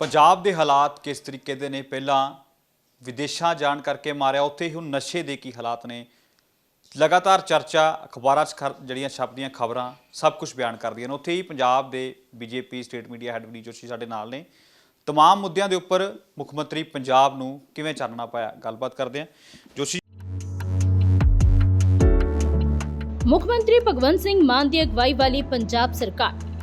ਪੰਜਾਬ ਦੇ ਹਾਲਾਤ ਕਿਸ ਤਰੀਕੇ ਦੇ ਨੇ ਪਹਿਲਾਂ ਵਿਦੇਸ਼ਾਂ ਜਾਣ ਕਰਕੇ ਮਾਰਿਆ ਉੱਥੇ ਹੀ ਹੁਣ ਨਸ਼ੇ ਦੇ ਕੀ ਹਾਲਾਤ ਨੇ ਲਗਾਤਾਰ ਚਰਚਾ ਅਖਬਾਰਾਂ 'ਚ ਖਰ- ਜਿਹੜੀਆਂ ਛਪਦੀਆਂ ਖਬਰਾਂ ਸਭ ਕੁਝ ਬਿਆਨ ਕਰਦੀਆਂ ਨੇ ਉੱਥੇ ਹੀ ਪੰਜਾਬ ਦੇ BJP state media head Vineet Joshi ਸਾਡੇ ਨਾਲ ਨੇ तमाम ਮੁੱਦਿਆਂ ਦੇ ਉੱਪਰ ਮੁੱਖ ਮੰਤਰੀ ਪੰਜਾਬ ਨੂੰ ਕਿਵੇਂ ਚਾਨਣਾ ਪਾਇਆ ਗੱਲਬਾਤ ਕਰਦੇ ਹਾਂ ਜੋਸ਼ੀ ਮੁੱਖ ਮੰਤਰੀ ਭਗਵੰਤ ਸਿੰਘ ਮਾਨ ਦੀ ਅਗਵਾਈ ਵਾਲੀ ਪੰਜਾਬ ਸਰਕਾਰ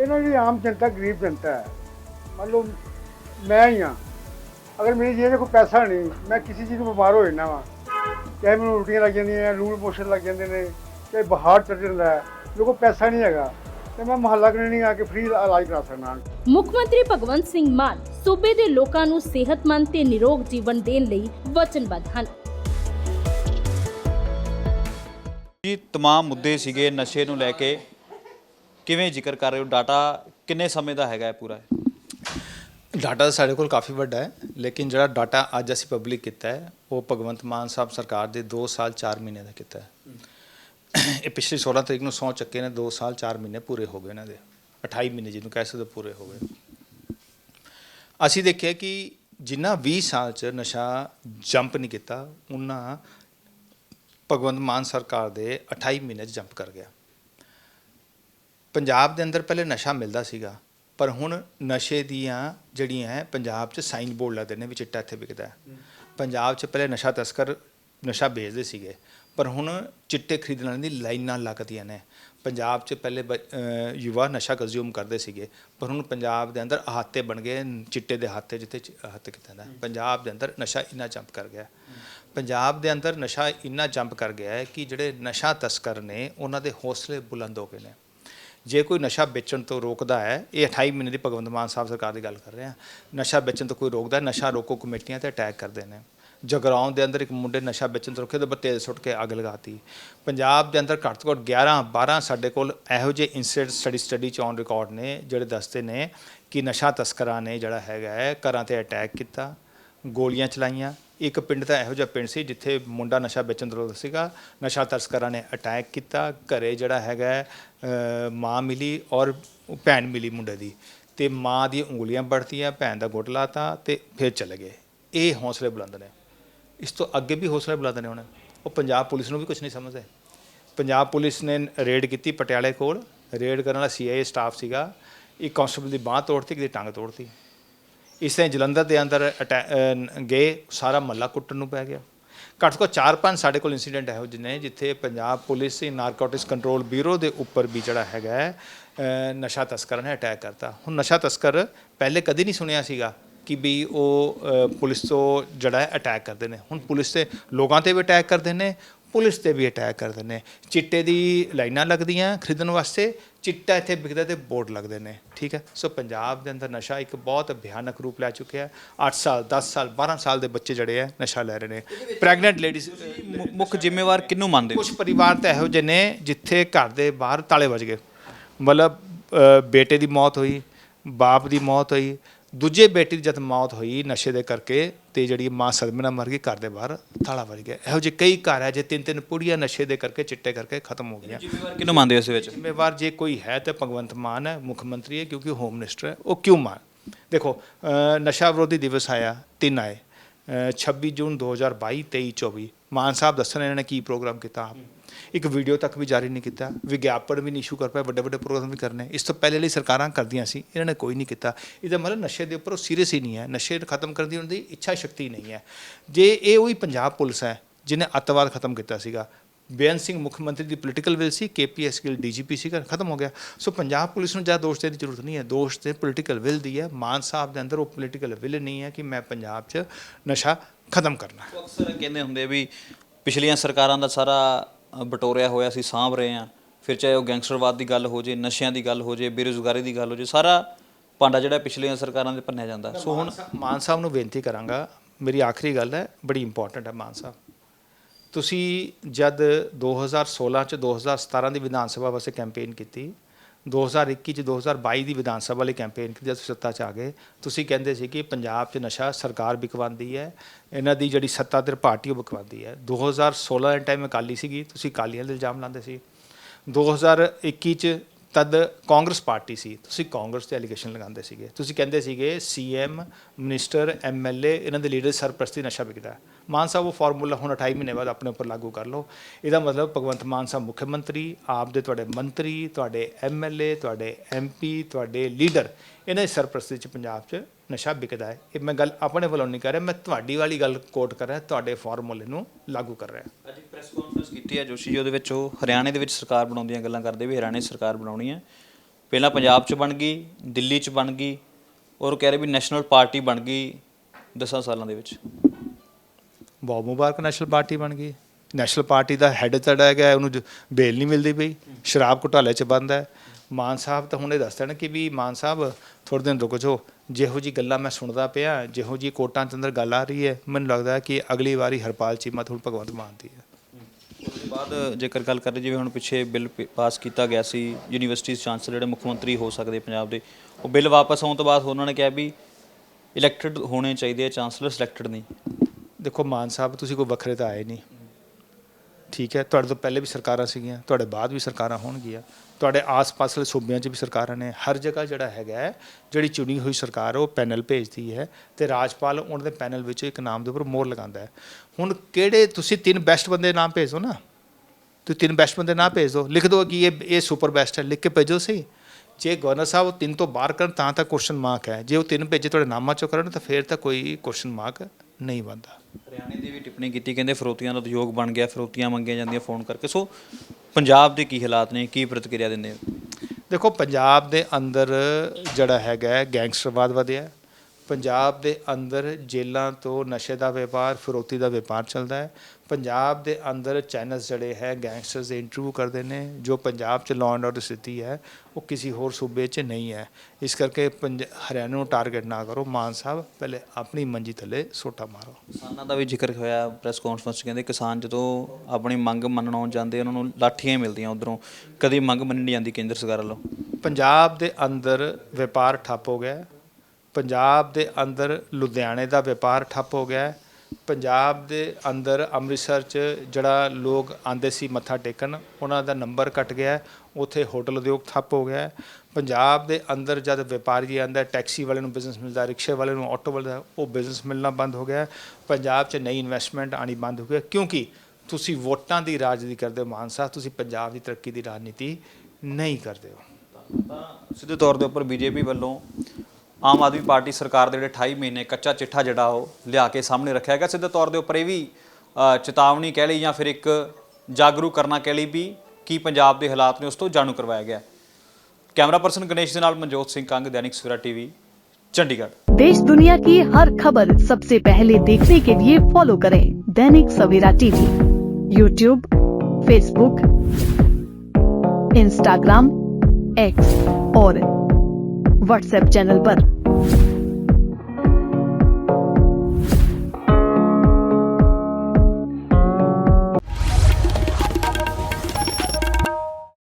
ਇਹਨਾਂ ਦੀ ਆਮ ਜਨਤਾ ਗਰੀਬ ਜਨਤਾ ਹੈ ਮੰਨ ਲਓ ਮੈਂ ਹੀ ਹਾਂ ਅਗਰ ਮੇਰੀ ਜੇਬ 'ਚ ਕੋਈ ਪੈਸਾ ਨਹੀਂ ਮੈਂ ਕਿਸੇ ਚੀਜ਼ ਤੋਂ ਬਿਮਾਰ ਹੋ ਜਾਂਦਾ ਵਾਂ ਚਾਹੇ ਮੈਨੂੰ ਉਲਟੀਆਂ ਲੱਗ ਜਾਂਦੀਆਂ ਲੂਲ ਮੋਸ਼ਨ ਲੱਗ ਜਾਂਦੇ ਨੇ ਚਾਹੇ ਬੁਖਾਰ ਚੜ ਜਾਂਦਾ ਹੈ ਮੇਰੇ ਕੋਲ ਪੈਸਾ ਨਹੀਂ ਹੈਗਾ ਤੇ ਮੈਂ ਮੁਹੱਲਾ ਕਲੀਨਿਕ ਆ ਕੇ ਫ੍ਰੀ ਇਲਾਜ ਕਰਾ ਸਕਦਾ ਹਾਂ ਮੁੱਖ ਮੰਤਰੀ ਭਗਵੰਤ ਸਿੰਘ ਮਾਨ ਸੂਬੇ ਦੇ ਲੋਕਾਂ ਨੂੰ ਸਿਹਤਮੰਦ ਤੇ ਨਿਰੋਗ ਜੀਵਨ ਦੇਣ ਲਈ ਵਚਨਬੱਧ ਹਨ ਜੀ तमाम ਮੁੱਦੇ ਸੀਗੇ ਨਸ਼ੇ ਨੂੰ ਲੈ ਕੇ ਕਿਵੇਂ ਜ਼ਿਕਰ ਕਰ ਰਹੇ ਹੋ? ਡਾਟਾ ਕਿੰਨੇ ਸਮੇਂ ਦਾ ਹੈਗਾ ਹੈ ਪੂਰਾ? ਡਾਟਾ ਤਾਂ ਸਾਡੇ ਕੋਲ ਕਾਫੀ ਵੱਡਾ ਹੈ, ਲੇਕਿਨ ਜਿਹੜਾ ਡਾਟਾ ਅੱਜ ਅਸੀਂ ਪਬਲਿਕ ਕੀਤਾ ਹੈ, ਉਹ ਭਗਵੰਤ ਮਾਨ ਸਾਹਿਬ ਸਰਕਾਰ ਦੇ 2 ਸਾਲ 4 ਮਹੀਨੇ ਦਾ ਕੀਤਾ ਹੈ। ਇਹ ਪਿਛਲੀ 16 ਤਰੀਕ ਨੂੰ ਸੌ ਚੱਕੇ ਨੇ 2 ਸਾਲ 4 ਮਹੀਨੇ ਪੂਰੇ ਹੋ ਗਏ ਇਹਨਾਂ ਦੇ 28 ਮਹੀਨੇ ਜਿਹਨੂੰ ਕਹਿ ਸਕਦੇ ਪੂਰੇ ਹੋ ਗਏ। ਅਸੀਂ ਦੇਖਿਆ ਕਿ ਜਿੰਨਾ 20 ਸਾਲ ਚ ਨਸ਼ਾ ਜੰਪ ਨਹੀਂ ਕੀਤਾ ਉਹਨਾਂ ਭਗਵੰਤ ਮਾਨ ਸਰਕਾਰ ਦੇ 28 ਮਹੀਨੇ ਚ ਜੰਪ ਕਰ ਗਿਆ। ਪੰਜਾਬ ਦੇ ਅੰਦਰ ਪਹਿਲੇ ਨਸ਼ਾ ਮਿਲਦਾ ਸੀਗਾ ਪਰ ਹੁਣ ਨਸ਼ੇ ਦੀਆਂ ਜਿਹੜੀਆਂ ਹੈ ਪੰਜਾਬ 'ਚ ਸਾਈਨ ਬੋਰਡ ਲੱਗਦੇ ਨੇ ਵੀ ਚਿੱਟਾ ਇੱਥੇ ਵਿਕਦਾ ਹੈ। ਪੰਜਾਬ 'ਚ ਪਹਿਲੇ ਨਸ਼ਾ ਤਸਕਰ ਨਸ਼ਾ ਵੇਚਦੇ ਸੀਗੇ ਪਰ ਹੁਣ ਚਿੱਟੇ ਖਰੀਦਣ ਵਾਲਿਆਂ ਦੀ ਲਾਈਨਾਂ ਲੱਗਦੀਆਂ ਨੇ। ਪੰਜਾਬ 'ਚ ਪਹਿਲੇ ਯੁਵਾ ਨਸ਼ਾ ਕੰਜ਼ਿਊਮ ਕਰਦੇ ਸੀਗੇ ਪਰ ਹੁਣ ਪੰਜਾਬ ਦੇ ਅੰਦਰ ਅਹਾਤੇ ਬਣ ਗਏ ਚਿੱਟੇ ਦੇ ਹੱਥੇ ਜਿੱਥੇ ਹੱਥ ਕੀਤਾ ਜਾਂਦਾ ਪੰਜਾਬ ਦੇ ਅੰਦਰ ਨਸ਼ਾ ਇੰਨਾ ਜੰਪ ਕਰ ਗਿਆ। ਪੰਜਾਬ ਦੇ ਅੰਦਰ ਨਸ਼ਾ ਇੰਨਾ ਜੰਪ ਕਰ ਗਿਆ ਹੈ ਕਿ ਜਿਹੜੇ ਨਸ਼ਾ ਤਸਕਰ ਨੇ ਉਹਨਾਂ ਦੇ ਹੌਸਲੇ ਬੁਲੰਦ ਹੋ ਗਏ ਨੇ। ਜੇ ਕੋਈ ਨਸ਼ਾ ਵੇਚਣ ਤੋਂ ਰੋਕਦਾ ਹੈ, ਇਹ 28 ਮਹੀਨੇ ਦੀ ਭਗਵੰਤ ਮਾਨ ਸਾਹਿਬ ਸਰਕਾਰ ਦੀ ਗੱਲ ਕਰ ਰਹੇ ਹਾਂ ਨਸ਼ਾ ਵੇਚਣ ਤੋਂ ਕੋਈ ਰੋਕਦਾ, ਨਸ਼ਾ ਰੋਕੋ ਕਮੇਟੀਆਂ ਤੇ ਅਟੈਕ ਕਰਦੇ ਨੇ। ਜਗਰਾਉਂ ਦੇ ਅੰਦਰ ਇੱਕ ਮੁੰਡੇ ਨਸ਼ਾ ਵੇਚਣ ਤੋਂ ਰੋਕੇ ਤੇ ਬੱਤੇ ਸੁੱਟ ਕੇ ਅੱਗ ਲਗਾਤੀ। ਪੰਜਾਬ ਦੇ ਅੰਦਰ ਘੱਟ ਤੋਂ ਘੱਟ 11 12 ਸਾਡੇ ਕੋਲ ਇਹੋ ਜਿਹੇ ਇਨਸੀਡੈਂਟ ਸਟੱਡੀ ਸਟੱਡੀ ਚ ਔਨ ਰਿਕਾਰਡ ਨੇ, ਜਿਹੜੇ ਦੱਸਦੇ ਨੇ ਕਿ ਨਸ਼ਾ ਤਸਕਰਾਂ ਨੇ ਜਿਹੜਾ ਹੈਗਾ ਹੈ, ਘਰਾਂ ਤੇ ਅਟੈਕ ਕੀਤਾ, ਗੋਲੀਆਂ ਚਲਾਈਆਂ ਇੱਕ ਪਿੰਡ ਤਾਂ ਇਹੋ ਜਿਹਾ ਪਿੰਡ ਸੀ ਜਿੱਥੇ ਮੁੰਡਾ ਨਸ਼ਾ ਵੇਚਣ ਤੋਂ ਸੀਗਾ, ਨਸ਼ਾ ਤਸਕਰਾਂ ਨੇ ਅਟੈਕ ਕੀਤਾ, ਘਰੇ ਜਿਹੜਾ ਹੈਗਾ ਮਾਂ ਮਿਲੀ ਔਰ ਭੈਣ ਮਿਲੀ ਮੁੰਡੇ ਦੀ ਤੇ ਮਾਂ ਦੀ ਉਂਗਲੀਆਂ ਵੜਤੀਆਂ ਭੈਣ ਦਾ ਗੁੱਟ ਲਾਤਾ ਤੇ ਫਿਰ ਚਲੇ ਗਏ। ਇਹ ਹੌਸਲੇ ਬੁਲੰਦ ਨੇ। ਇਸ ਤੋਂ ਅੱਗੇ ਵੀ ਹੌਸਲੇ ਬੁਲੰਦ ਨੇ ਹੁਣ। ਉਹ ਪੰਜਾਬ ਪੁਲਿਸ ਨੂੰ ਵੀ ਕੁਝ ਨਹੀਂ ਸਮਝਦੇ। ਪੰਜਾਬ ਪੁਲਿਸ ਨੇ ਰੇਡ ਕੀਤੀ ਪਟਿਆਲੇ ਕੋਲ। ਰੇਡ ਕਰਨ ਵਾਲਾ ਸੀਆਈਏ ਸਟਾਫ ਸੀਗਾ। ਇੱਕ ਕਾਂਸਟੇਬਲ ਦੀ ਬਾਹ ਤੋੜਤੀ, ਕਿਤੇ ਟੰਗ ਤੋੜਤੀ। ਇਸ ਤਰ੍ਹਾਂ ਜਲੰਧਰ ਦੇ ਅੰਦਰ ਅਟੈ- ਗਏ, ਸਾਰਾ ਮੱਲਾ ਕੁੱਟਣ ਨੂੰ ਪੈ ਗਿਆ। ਘੱਟ ਤੋਂ ਘੱਟ ਚਾਰ ਪੰਜ ਸਾਡੇ ਕੋਲ ਇਨਸੀਡੈਂਟ ਇਹੋ ਜਿਹੇ ਨੇ, ਜਿੱਥੇ ਪੰਜਾਬ ਪੁਲਿਸ ਦੇ ਨਾਰਕੋਟਿਕਸ ਕੰਟਰੋਲ ਬਿਊਰੋ ਦੇ ਉੱਪਰ ਵੀ ਜਿਹੜਾ ਹੈਗਾ ਨਸ਼ਾ ਤਸਕਰਾਂ ਨੇ ਅਟੈਕ ਕਰਤਾ। ਹੁਣ ਨਸ਼ਾ ਤਸਕਰ ਪਹਿਲੇ ਕਦੀ ਨਹੀਂ ਸੁਣਿਆ ਸੀਗਾ ਕਿ ਵੀ ਉਹ ਪੁਲਿਸ ਤੋਂ ਜਿਹੜਾ ਅਟੈਕ ਕਰਦੇ ਨੇ। ਹੁਣ ਪੁਲਿਸ ਤੇ ਲੋਕਾਂ ਤੇ ਵੀ ਅਟੈਕ ਕਰਦੇ ਨੇ ਪੁਲਿਸ ਤੇ ਵੀ ਅਟੈਕ ਕਰਦੇ ਨੇ ਚਿੱਟੇ ਦੀ ਲਾਈਨਾਂ ਲੱਗਦੀਆਂ ਖਰੀਦਣ ਵਾਸਤੇ ਚਿੱਟਾ ਇੱਥੇ ਵਿਕਦਾ ਤੇ ਬੋਰਡ ਲੱਗਦੇ ਨੇ ਠੀਕ ਹੈ ਸੋ ਪੰਜਾਬ ਦੇ ਅੰਦਰ ਨਸ਼ਾ ਇੱਕ ਬਹੁਤ ਭਿਆਨਕ ਰੂਪ ਲੈ ਚੁੱਕਿਆ ਹੈ। 8 ਸਾਲ 10 ਸਾਲ 12 ਸਾਲ ਦੇ ਬੱਚੇ ਜਿਹੜੇ ਆ ਨਸ਼ਾ ਲੈ ਰਹੇ ਨੇ। ਪ੍ਰੈਗਨੈਂਟ ਲੇਡੀਜ਼ ਮੁੱਖ ਜ਼ਿੰਮੇਵਾਰ ਕਿਹਨੂੰ ਮੰਨਦੇ ਕੁਝ ਪਰਿਵਾਰ ਤਾਂ ਇਹੋ ਜਿਹੇ ਨੇ ਜਿੱਥੇ ਘਰ ਦੇ ਬਾਹਰ ਤਾਲੇ ਵੱਜ ਗਏ। ਮਤਲਬ ਬੇਟੇ ਦੀ ਮੌਤ ਹੋਈ ਬਾਪ ਦੀ ਮੌਤ ਹੋਈ ਦੂਜੇ ਬੇਟੇ ਦੀ ਜਦ ਮੌਤ ਹੋਈ ਨਸ਼ੇ ਦੇ ਕਰਕੇ ਤੇ ਜਿਹੜੀ ਮਾਂ ਸਦਮੇ ਨਾਲ ਮਰ ਗਈ ਘਰ ਦੇ ਬਾਹਰ ਤਾਲਾ ਵੱਜ ਗਿਆ। ਇਹੋ ਜਿਹੇ ਕਈ ਘਰ ਹੈ ਜੇ ਤਿੰਨ ਤਿੰਨ ਪੁੜੀਆਂ ਨਸ਼ੇ ਦੇ ਕਰਕੇ ਚਿੱਟੇ ਕਰਕੇ ਖਤਮ ਹੋ ਗਈਆਂ। ਜ਼ਿੰਮੇਵਾਰ ਕਿਹਨੂੰ ਮੰਨਦੇ ਹੋ ਇਸ ਵਿੱਚ? ਜ਼ਿੰਮੇਵਾਰ ਜੇ ਕੋਈ ਹੈ ਤੇ ਭਗਵੰਤ ਮਾਨ ਹੈ ਮੁੱਖ ਮੰਤਰੀ ਹੈ ਕਿਉਂਕਿ ਹੋਮ ਮਿਨਿਸਟਰ ਹੈ। ਉਹ ਕਿਉਂ ਮਾਨ? ਦੇਖੋ ਨਸ਼ਾ ਵਿਰੋਧੀ ਦਿਵਸ ਆਇਆ ਤਿੰਨ ਆਏ। ਅ, 26 ਜੂਨ 2022 23 24 ਮਾਨ ਸਾਹਿਬ ਦੱਸਣ ਇਹਨਾਂ ਨੇ ਕੀ ਪ੍ਰੋਗਰਾਮ ਕੀਤਾ ਆਪ। ਇੱਕ ਵੀਡੀਓ ਤੱਕ ਵੀ ਜਾਰੀ ਨਹੀਂ ਕੀਤਾ। ਵਿਗਿਆਪਨ ਵੀ ਨਹੀਂ ਇਸ਼ੂ ਕਰ ਪਾਏ ਵੱਡੇ ਵੱਡੇ ਪ੍ਰੋਗਰਾਮ ਵੀ ਕਰਨੇ। ਇਸ ਤੋਂ ਪਹਿਲੇ ਲਈ ਸਰਕਾਰਾਂ ਕਰਦੀਆਂ ਸੀ, ਇਹਨਾਂ ਨੇ ਕੋਈ ਨਹੀਂ ਕੀਤਾ। ਇਹਦਾ ਮਤਲਬ ਨਸ਼ੇ ਦੇ ਉੱਪਰ ਉਹ ਸੀਰੀਅਸ ਹੀ ਨਹੀਂ ਹੈ। ਨਸ਼ੇ ਨੂੰ ਖਤਮ ਕਰਨ ਦੀ ਉਹਨਾਂ ਦੀ ਇੱਛਾ ਸ਼ਕਤੀ ਨਹੀਂ ਹੈ। ਜੇ ਇਹ ਉਹੀ ਪੰਜਾਬ ਪੁਲਿਸ ਹੈ, ਜਿਹਨੇ ਅੱਤਵਾਦ ਖਤਮ ਕੀਤਾ ਸੀਗਾ ਬੇਅੰਤ ਸਿੰਘ ਮੁੱਖ ਮੰਤਰੀ ਦੀ ਪੋਲੀਟੀਕਲ ਵਿਲ ਸੀ ਕੇਪੀਐਸ ਗਿੱਲ ਡੀਜੀਪੀ ਸੀਗਾ ਖਤਮ ਹੋ ਗਿਆ। ਸੋ ਪੰਜਾਬ ਪੁਲਿਸ ਨੂੰ ਜ਼ਿਆਦਾ ਦੋਸ਼ ਦੇਣ ਦੀ ਜ਼ਰੂਰਤ ਨਹੀਂ ਹੈ। ਦੋਸ਼ ਤੇ ਪੋਲੀਟੀਕਲ ਵਿਲ ਦੀ ਹੈ। ਮਾਨ ਸਾਹਿਬ ਦੇ ਅੰਦਰ ਉਹ ਪੋਲੀਟੀਕਲ ਵਿਲ ਨਹੀਂ ਹੈ ਕਿ ਮੈਂ ਪੰਜਾਬ 'ਚ ਨਸ਼ਾ ਖਤਮ ਕਰਨਾ। ਅਕਸਰ ਕਹਿੰਦੇ ਹੁੰਦੇ ਵੀ ਪਿਛਲੀਆਂ ਸਰਕਾਰਾਂ ਦਾ ਸਾਰਾ ਬਟੋਰਿਆ ਹੋਇਆ ਸੀ ਸਾਂਭ ਰਹੇ ਆ ਫਿਰ ਚਾਹੇ ਉਹ ਗੈਂਗਸਟਰਵਾਦ ਦੀ ਗੱਲ ਹੋ ਜੇ ਨਸ਼ਿਆਂ ਦੀ ਗੱਲ ਹੋ ਜੇ ਬੇਰੁਜ਼ਗਾਰੀ ਦੀ ਗੱਲ ਹੋ ਜੇ ਸਾਰਾ ਭਾਂਡਾ ਜਿਹੜਾ ਪਿਛਲੀਆਂ ਸਰਕਾਰਾਂ ਦੇ ਭੰਨਿਆ ਜਾਂਦਾ। ਸੋ ਹੁਣ ਮਾਨ ਸਾਹਿਬ ਨੂੰ ਬੇਨਤੀ ਕਰਾਂਗਾ ਮੇਰੀ ਆਖਰੀ ਗੱਲ ਹੈ ਬੜੀ ਇੰਪੋਰਟੈਂਟ ਹੈ ਮਾਨ ਸਾਹਿਬ। ਤੁਸੀਂ ਜਦ 2016 ਚ 2017 ਦੀ ਵਿਧਾਨ ਸਭਾ ਵਾਸਤੇ ਕੈਂਪੇਨ ਕੀਤੀ 2021 ਚ 2022 ਦੀ ਵਿਧਾਨ ਸਭਾ ਲਈ ਕੈਂਪੇਨ ਕੀਤੀ, ਜਦ ਸੱਤਾ ਚ ਆ ਗਏ, ਤੁਸੀਂ ਕਹਿੰਦੇ ਸੀ ਕਿ ਪੰਜਾਬ 'ਚ ਨਸ਼ਾ ਸਰਕਾਰ ਵਿਕਵਾਉਂਦੀ ਹੈ, ਇਹਨਾਂ ਦੀ ਜਿਹੜੀ ਸੱਤਾਧਿਰ ਪਾਰਟੀ ਉਹ ਵਿਕਵਾਉਂਦੀ ਹੈ। 2016 ਦੇ ਟਾਈਮ ਅਕਾਲੀ ਸੀਗੀ, ਤੁਸੀਂ ਅਕਾਲੀਆਂ ਦੇ ਇਲਜ਼ਾਮ ਲਾਉਂਦੇ ਸੀ। 2021 ਚ ਤਦ ਕਾਂਗਰਸ ਪਾਰਟੀ ਸੀ, ਤੁਸੀਂ ਕਾਂਗਰਸ ਤੇ ਐਲੀਗੇਸ਼ਨ ਲਗਾਉਂਦੇ ਸੀਗੇ। ਤੁਸੀਂ ਕਹਿੰਦੇ ਸੀਗੇ ਸੀਐਮ ਮਿਨਿਸਟਰ ਐਮਐਲਏ ਇਹਨਾਂ ਦੇ ਲੀਡਰ ਸਰਪ੍ਰਸਤੀ ਨਸ਼ਾ ਵਿਕਦਾ ਹੈ। ਮਾਨ ਸਾਹਿਬ, ਉਹ ਫਾਰਮੂਲਾ ਹੁਣ 28 ਮਹੀਨੇ ਬਾਅਦ ਆਪਣੇ ਉੱਪਰ ਲਾਗੂ ਕਰ ਲਓ। ਇਹਦਾ ਮਤਲਬ ਭਗਵੰਤ ਮਾਨ ਸਾਹਿਬ ਮੁੱਖ ਮੰਤਰੀ, ਆਪ ਦੇ ਤੁਹਾਡੇ ਮੰਤਰੀ, ਤੁਹਾਡੇ ਐਮਐਲਏ ਤੁਹਾਡੇ ਐਮਪੀ ਤੁਹਾਡੇ ਲੀਡਰ, ਇਹਨਾਂ ਦੀ ਸਰਪ੍ਰਸਤੀ ਚ ਪੰਜਾਬ 'ਚ ਨਸ਼ਾ ਵਿਕਦਾ ਹੈ। ਇਹ ਮੈਂ ਗੱਲ ਆਪਣੇ ਵੱਲੋਂ ਨਹੀਂ ਕਰ ਰਿਹਾ, ਮੈਂ ਤੁਹਾਡੀ ਵਾਲੀ ਗੱਲ ਕੋਟ ਕਰ ਰਿਹਾ, ਤੁਹਾਡੇ ਫਾਰਮੂਲੇ ਨੂੰ ਲਾਗੂ ਕਰ ਰਿਹਾ। ਅੱਜ ਪ੍ਰੈਸ ਕਾਨਫਰੰਸ ਕੀਤੀ ਹੈ ਜੋਸ਼ੀ ਜੀ, ਉਹਦੇ ਵਿੱਚ ਉਹ ਹਰਿਆਣੇ ਦੇ ਵਿੱਚ ਸਰਕਾਰ ਬਣਾਉਣ ਦੀਆਂ ਗੱਲਾਂ ਕਰਦੇ ਵੀ ਹਰਿਆਣੇ ਸਰਕਾਰ ਬਣਾਉਣੀ ਹੈ। ਪਹਿਲਾਂ ਪੰਜਾਬ 'ਚ ਬਣ ਗਈ, ਦਿੱਲੀ 'ਚ ਬਣ ਗਈ, ਔਰ ਕਹਿ ਰਹੇ ਵੀ ਨੈਸ਼ਨਲ ਪਾਰਟੀ ਬਣ ਗਈ 10 ਸਾਲਾਂ ਦੇ ਵਿੱਚ। ਬਹੁਤ ਮੁਬਾਰਕ ਨੈਸ਼ਨਲ ਪਾਰਟੀ ਬਣ ਗਈ। ਨੈਸ਼ਨਲ ਪਾਰਟੀ ਦਾ ਹੈੱਡ ਜਿਹੜਾ ਹੈਗਾ, ਉਹਨੂੰ ਜ- ਬੇਲ ਨਹੀਂ ਮਿਲਦੀ ਪਈ। ਸ਼ਰਾਬ ਘੁਟਾਲੇ 'ਚ ਬੰਦ ਹੈ। ਮਾਨ ਸਾਹਿਬ ਤਾਂ ਹੁਣੇ ਦੱਸ ਦੇਣ ਕਿ ਵੀ ਮਾਨ ਸਾਹਿਬ ਥੋੜੇ ਦਿਨ ਰੁਕ ਜਾਓ। ਜਿਹੋ ਜੀ ਗੱਲਾਂ ਮੈਂ ਸੁਣਦਾ ਪਿਆ, ਜਿਹੋ ਜੀ ਕੋਟਾਂ ਦੇ ਅੰਦਰ ਗੱਲ ਆ ਰਹੀ ਹੈ, ਮੈਨੂੰ ਲੱਗਦਾ ਕਿ ਅਗਲੀ ਵਾਰੀ ਹਰਪਾਲ ਚੀਮਾ ਹੁਣ ਭਗਵੰਤ ਮਾਨ ਦੀ ਹੈ। ਉਸ ਤੋਂ ਬਾਅਦ ਜੇਕਰ ਗੱਲ ਕਰੀਏ, ਜਿਵੇਂ ਹੁਣ ਪਿੱਛੇ ਬਿੱਲ ਪ- ਪਾਸ ਕੀਤਾ ਗਿਆ ਸੀ, ਯੂਨੀਵਰਸਿਟੀ ਚਾਂਸਲਰ ਜਿਹੜੇ ਮੁੱਖ ਮੰਤਰੀ ਹੋ ਸਕਦੇ ਪੰਜਾਬ ਦੇ, ਉਹ ਬਿੱਲ ਵਾਪਸ ਆਉਣ ਤੋਂ ਬਾਅਦ ਉਹਨਾਂ ਨੇ ਕਿਹਾ ਵੀ ਇਲੈਕਟਡ ਹੋਣੇ ਚਾਹੀਦੇ ਆ, ਚਾਂਸਲਰ ਸਿਲੈਕਟਡ ਨਹੀਂ। ਦੇਖੋ ਮਾਨ ਸਾਹਿਬ, ਤੁਸੀਂ ਕੋਈ ਵੱਖਰੇ ਤਾਂ ਆਏ ਨਹੀਂ। ਠੀਕ ਹੈ, ਤੁਹਾਡੇ ਤੋਂ ਪਹਿਲੇ ਵੀ ਸਰਕਾਰਾਂ ਸੀਗੀਆਂ, ਤੁਹਾਡੇ ਬਾਅਦ ਵੀ ਸਰਕਾਰਾਂ ਹੋਣਗੀਆਂ, ਤੁਹਾਡੇ ਆਸ-ਪਾਸ ਵਾਲੇ ਸੂਬਿਆਂ 'ਚ ਵੀ ਸਰਕਾਰਾਂ ਨੇ, ਹਰ ਜਗ੍ਹਾ ਜਿਹੜਾ ਹੈਗਾ ਜਿਹੜੀ ਚੁਣੀ ਹੋਈ ਸਰਕਾਰ ਉਹ ਪੈਨਲ ਭੇਜਦੀ ਹੈ ਤੇ ਰਾਜਪਾਲ ਉਹਨਾਂ ਦੇ ਪੈਨਲ ਵਿੱਚ ਇੱਕ ਨਾਮ ਦੇ ਉੱਪਰ ਮੋਹਰ ਲਗਾਉਂਦਾ ਹੈ। ਹੁਣ ਕਿਹੜੇ ਤੁਸੀਂ ਤਿੰਨ ਬੈਸਟ ਬੰਦੇ ਨਾਮ ਭੇਜ ਦਿਓ ਨਾ। ਤੁਸੀਂ ਤਿੰਨ ਬੈਸਟ ਬੰਦੇ ਨਾ ਭੇਜ ਦਿਓ ਲਿਖ ਦਿਓ ਕਿ ਇਹ ਇਹ ਸੁਪਰ ਬੈਸਟ ਹੈ, ਲਿਖ ਕੇ ਭੇਜੋ ਸਹੀ। ਜੇ ਗਵਰਨਰ ਸਾਹਿਬ ਉਹ ਤਿੰਨ ਤੋਂ ਬਾਹਰ ਕਰਨ ਤਾਂ ਤਾਂ ਕੁਐਸਚਨ ਮਾਰਕ ਹੈ। ਜੇ ਉਹ ਤਿੰਨ ਭੇਜੇ ਤੁਹਾਡੇ ਨਾਮਾਂ ਚੋਂ ਕਰਨ ਤਾਂ ਫਿਰ ਤਾਂ ਕੋਈ ਕੁਐਸਚਨ ਮਾਰਕ ਨਹੀਂ ਬਣਦਾ। ਹਰਿਆਣੇ ਦੀ ਵੀ ਟਿੱਪਣੀ ਕੀਤੀ ਕਹਿੰਦੇ ਫਰੋਤੀਆਂ ਦਾ ਉਦਯੋਗ ਬਣ ਗਿਆ ਫਰੋਤੀਆਂ ਮੰਗੀਆਂ ਜਾਂਦੀਆਂ ਫੋਨ ਕਰਕੇ। ਸੋ ਪੰਜਾਬ ਦੇ ਕੀ ਹਾਲਾਤ ਨੇ ਕੀ ਪ੍ਰਤੀਕਿਰਿਆ ਦਿੰਦੇ ਹੋ? ਦੇਖੋ ਪੰਜਾਬ ਦੇ ਅੰਦਰ ਜਿਹੜਾ ਹੈਗਾ ਹੈ, ਗੈਂਗਸਟਰਵਾਦ ਵਧਿਆ। ਪੰਜਾਬ ਦੇ ਅੰਦਰ ਜੇਲ੍ਹਾਂ ਤੋਂ ਨਸ਼ੇ ਦਾ ਵਪਾਰ ਫਿਰੋਤੀ ਦਾ ਵਪਾਰ ਚੱਲਦਾ ਹੈ। ਪੰਜਾਬ ਦੇ ਅੰਦਰ ਚੈਨਲਸ ਜਿਹੜੇ ਹੈ ਗੈਂਗਸਟਰਸ ਦੇ ਇੰਟਰਵਿਊ ਕਰਦੇ ਨੇ ਜੋ ਪੰਜਾਬ 'ਚ ਲਾਅ ਐਂਡ ਆਰਡਰ ਸਥਿਤੀ ਹੈ ਉਹ ਕਿਸੇ ਹੋਰ ਸੂਬੇ 'ਚ ਨਹੀਂ ਹੈ। ਇਸ ਕਰਕੇ ਹਰਿਆਣਾ ਨੂੰ ਟਾਰਗੇਟ ਨਾ ਕਰੋ। ਮਾਨ ਸਾਹਿਬ ਪਹਿਲੇ ਆਪਣੀ ਮੰਜੀ ਥੱਲੇ ਸੋਟਾ ਮਾਰੋ। ਕਿਸਾਨਾਂ ਦਾ ਵੀ ਜ਼ਿਕਰ ਹੋਇਆ ਪ੍ਰੈਸ ਕਾਨਫਰੰਸ 'ਚ ਕਹਿੰਦੇ ਕਿਸਾਨ ਜਦੋਂ ਆਪਣੀ ਮੰਗ ਮੰਨਣ ਆਉਣ ਜਾਂਦੇ ਉਹਨਾਂ ਨੂੰ ਲਾਠੀਆਂ ਮਿਲਦੀਆਂ ਉਧਰੋਂ। ਕਦੀ ਮੰਗ ਮੰਨੀ ਨਹੀਂ ਜਾਂਦੀ ਕੇਂਦਰ ਸਰਕਾਰ ਵੱਲੋਂ। ਪੰਜਾਬ ਦੇ ਅੰਦਰ ਵਪਾਰ ਠੱਪ ਹੋ ਗਿਆ। ਪੰਜਾਬ ਦੇ ਅੰਦਰ ਲੁਧਿਆਣੇ ਦਾ ਵਪਾਰ ਠੱਪ ਹੋ ਗਿਆ ਪੰਜਾਬ ਦੇ ਅੰਦਰ ਅੰਮ੍ਰਿਤਸਰ 'ਚ ਜਿਹੜਾ ਲੋਕ ਆਂਦੇ ਸੀ ਮੱਥਾ ਟੇਕਣ, ਉਹਨਾਂ ਦਾ ਨੰਬਰ ਘਟ ਗਿਆ ਉੱਥੇ ਹੋਟਲ ਉਦਯੋਗ ਠੱਪ ਹੋ ਗਿਆ ਪੰਜਾਬ ਦੇ ਅੰਦਰ ਜਦ ਵਪਾਰੀ ਆਂਦਾ ਟੈਕਸੀ ਵਾਲੇ ਨੂੰ ਬਿਜ਼ਨਸ ਮਿਲਦਾ ਰਿਕਸ਼ੇ ਵਾਲੇ ਨੂੰ ਆਟੋ ਵਾਲੇ ਦਾ ਉਹ ਬਿਜ਼ਨਸ ਮਿਲਣਾ ਬੰਦ ਹੋ ਗਿਆ ਪੰਜਾਬ 'ਚ ਨਈ ਇਨਵੈਸਟਮੈਂਟ ਆਣੀ ਬੰਦ ਹੋ ਗਈ ਕਿਉਂਕਿ ਤੁਸੀਂ ਵੋਟਾਂ ਦੀ ਰਾਜਨੀਤੀ ਕਰਦੇ ਹੋ, ਮਾਨ ਸਾਹਿਬ, ਤੁਸੀਂ ਪੰਜਾਬ ਦੀ ਤਰੱਕੀ ਦੀ ਰਾਜਨੀਤੀ ਨਹੀਂ ਕਰਦੇ ਹੋ। ਤਾਂ ਸਿੱਧੇ ਤੌਰ ਦੇ ਉੱਪਰ ਬੀਜੇਪੀ ਵੱਲੋਂ ਆਮ ਆਦਮੀ ਪਾਰਟੀ ਸਰਕਾਰ ਦੇ ਜਿਹੜੇ 28 ਮਹੀਨੇ ਕੱਚਾ ਚਿੱਠਾ ਜਿਹੜਾ ਉਹ ਲਿਆ ਕੇ ਸਾਹਮਣੇ ਰੱਖਿਆ ਗਿਆ ਸਿੱਧੇ ਤੌਰ ਦੇ ਉੱਪਰ ਇਹ ਵੀ ਅ, ਚੇਤਾਵਨੀ ਕਹਿ ਲਈ ਜਾਂ ਫਿਰ ਇੱਕ ਜਾਗਰੂਕ ਕਰਨਾ ਕਹਿ ਲਈ ਵੀ ਕੀ ਪੰਜਾਬ ਦੇ ਹਾਲਾਤ ਨੇ ਉਸ ਤੋਂ ਜਾਣੂ ਕਰਵਾਇਆ ਗਿਆ ਕੈਮਰਾ ਪਰਸਨ ਗਣੇਸ਼ ਦੇ ਨਾਲ ਮਨਜੋਤ ਸਿੰਘ ਕੰਗ ਦੈਨਿਕ ਸਵੇਰਾ ਟੀਵੀ ਚੰਡੀਗੜ੍ਹ देश दुनिया की हर खबर सबसे पहले देखने के लिए फॉलो करें Dainik Savera TV YouTube Facebook Instagram X और व्हाट्सएप चैनल पर।